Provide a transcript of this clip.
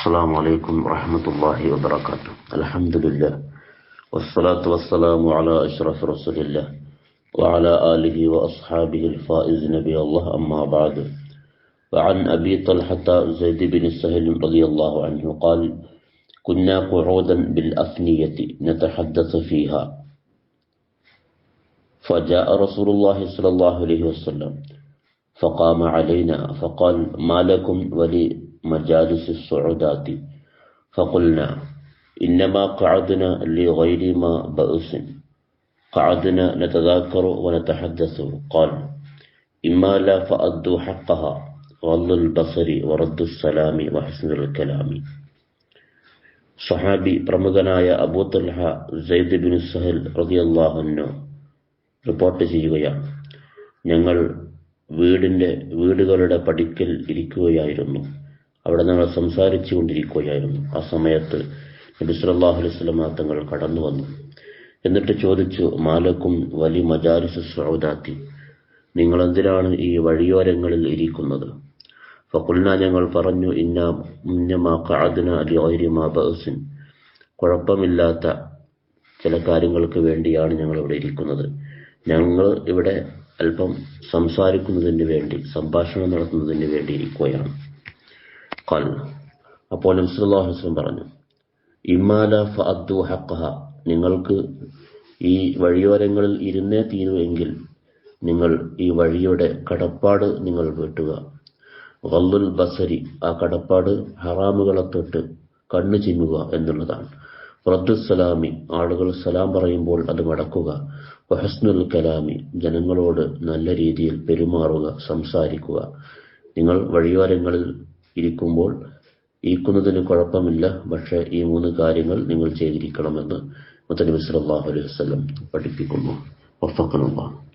السلام عليكم ورحمة الله وبركاته. الحمد لله. والصلاة والسلام على أشرف رسول الله وعلى آله وأصحابه الفائز نبي الله أما بعد. وعن أبي طلحة زيد بن سهل رضي الله عنه قال كنا قعودا بالأفنية نتحدث فيها. فجاء رسول الله صلى الله عليه وسلم فقام علينا فقال ما لكم ولمجالس الصعودات فقلنا إنما قعدنا لغير ما بأس قعدنا نتذاكر ونتحدث قال إما لا فأدوا حقها غض البصر ورد السلام وحسن الكلام സഹാബി പ്രമുഖനായ Abu Talha Zaid bin Sahl റളിയല്ലാഹു റിപ്പോർട്ട് ചെയ്യുകയാണ് ഞങ്ങൾ വീടിൻ്റെ വീടുകളുടെ പടിക്കൽ ഇരിക്കുകയായിരുന്നു അവിടെ ഞങ്ങൾ സംസാരിച്ചു കൊണ്ടിരിക്കുകയായിരുന്നു. ആ സമയത്ത് നബി സല്ലല്ലാഹു അലൈഹി വസല്ലം തങ്ങൾ കടന്നു വന്നു. എന്നിട്ട് ചോദിച്ചു മാലക്കും വലി മജാരിസ് സൗദാത്തി നിങ്ങൾ എന്തിനാണ് ഈ വഴിയോരങ്ങളിൽ ഇരിക്കുന്നത്? ഫക്കുൽന ഞങ്ങൾ പറഞ്ഞു ഇന്ന മുന്നമാ ഖഅദ്ന ലി മാ ബഅസിൻ. കുഴപ്പമില്ലാത്ത ചില കാര്യങ്ങൾക്ക് വേണ്ടിയാണ് ഞങ്ങൾ ഇവിടെ ഇരിക്കുന്നത്. ഞങ്ങൾ ഇവിടെ അല്പം സംസാരിക്കുന്നതിന് വേണ്ടി സംഭാഷണം നടത്തുന്നതിന് വേണ്ടി ഇരിക്കുകയാണ്. ഖൽ അപ്പോൾ നബ്സല്ലാഹുസ്ലം പറഞ്ഞു ഇമാല ഫഅദ്ദു ഹഖഹ നിങ്ങൾക്ക് ഈ വഴിയോരങ്ങളിൽ ഇരുന്നേ തീരൂ എങ്കിൽ നിങ്ങൾ ഈ വഴിയുടെ കടപ്പാട് നിങ്ങൾ വീട്ടുക. വല്ലുൽ ബസരി ആ കടപ്പാട് ഹറാമുകളെ തൊട്ട് കണ്ണു ചിമ്മുക എന്നുള്ളതാണ്. റദ്ദുസലാമി ആളുകൾ സലാം പറയുമ്പോൾ അത് മടക്കുക. വഹസ്നുൽ കലാമി ജനങ്ങളോട് നല്ല രീതിയിൽ പെരുമാറുക സംസാരിക്കുക. നിങ്ങൾ വഴിയോരങ്ങളിൽ ഇരിക്കുമ്പോൾ ഇരിക്കുന്നതിന് കുഴപ്പമില്ല. പക്ഷേ ഈ മൂന്ന് കാര്യങ്ങൾ നിങ്ങൾ ചെയ്തിരിക്കണമെന്ന് മുത്തനബി സല്ലല്ലാഹു അലൈഹി വസ്ലം പഠിപ്പിക്കുന്നു. വഫഖനല്ലാഹ്